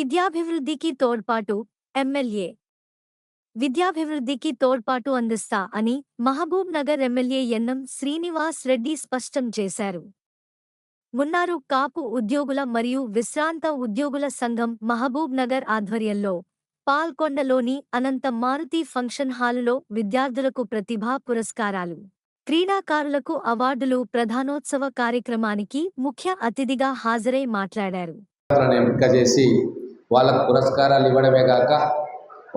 విద్యాభివృద్ధికి తోడ్పాటు ఎమ్మెల్యే. విద్యాభివృద్ధికి తోడ్పాటు అందిస్తా అని మహబూబ్ నగర్ ఎమ్మెల్యే ఎన్నం శ్రీనివాస్ రెడ్డి స్పష్టం చేశారు. మున్నారు కాపు ఉద్యోగుల మరియు విశ్రాంత ఉద్యోగుల సంఘం మహబూబ్ నగర్ ఆధ్వర్యంలో పాల్కొండలోని అనంత మారుతి ఫంక్షన్ హాలులో విద్యార్థులకు ప్రతిభా పురస్కారాలు క్రీడాకారులకు అవార్డులు ప్రధానోత్సవ కార్యక్రమానికి ముఖ్య అతిథిగా హాజరై మాట్లాడారు. చేసి వాళ్ళకు పురస్కారాలు ఇవ్వడమే కాక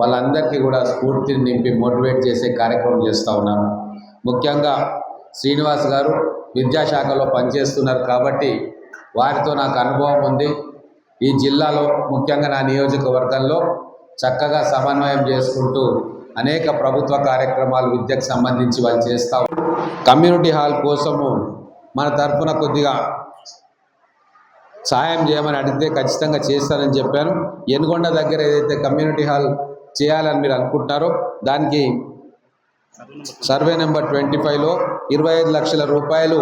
వాళ్ళందరికీ కూడా స్ఫూర్తిని నింపి మోటివేట్ చేసే కార్యక్రమం చేస్తూ ఉన్నాను. ముఖ్యంగా శ్రీనివాస్ గారు విద్యాశాఖలో పనిచేస్తున్నారు కాబట్టి వారితో నాకు అనుభవం ఉంది. ఈ జిల్లాలో ముఖ్యంగా నా నియోజకవర్గంలో చక్కగా సమన్వయం చేసుకుంటూ అనేక ప్రభుత్వ కార్యక్రమాలు విద్యకు సంబంధించి వాళ్ళు చేస్తూ కమ్యూనిటీ హాల్ కోసము మన తరఫున కొద్దిగా సాయం చేయమని అడిగితే ఖచ్చితంగా చేస్తానని చెప్పాను. ఎనుగొండ దగ్గర ఏదైతే కమ్యూనిటీ హాల్ చేయాలని మీరు అనుకుంటున్నారో దానికి సర్వే నెంబర్ ట్వంటీ ఫైవ్లో ఇరవై ఐదు లక్షల రూపాయలు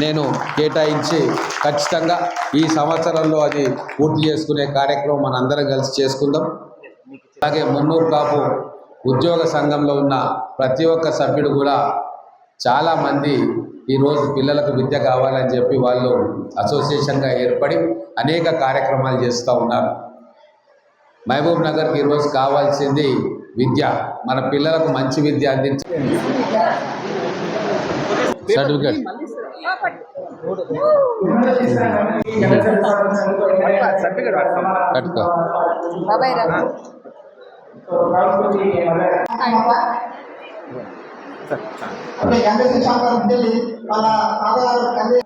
నేను కేటాయించి ఖచ్చితంగా ఈ సంవత్సరంలో అది పూర్తి చేసుకునే కార్యక్రమం మన అందరం కలిసి చేసుకుందాం. అలాగే మున్నూరు కాపు ఉద్యోగ సంఘంలో ఉన్న ప్రతి ఒక్క సభ్యుడు కూడా చాలామంది ఈరోజు పిల్లలకు విద్య కావాలని చెప్పి వాళ్ళు అసోసియేషన్గా ఏర్పడి అనేక కార్యక్రమాలు చేస్తూ ఉన్నారు. మహబూబ్ నగర్కి ఈరోజు కావాల్సింది విద్య. మన పిల్లలకు మంచి విద్య అందించి సర్టిఫికేట్. కట్టుకో. బాబాయ్ రా అంటే ఎంబసీ శాఖ వెళ్ళి వాళ్ళ తాతగారు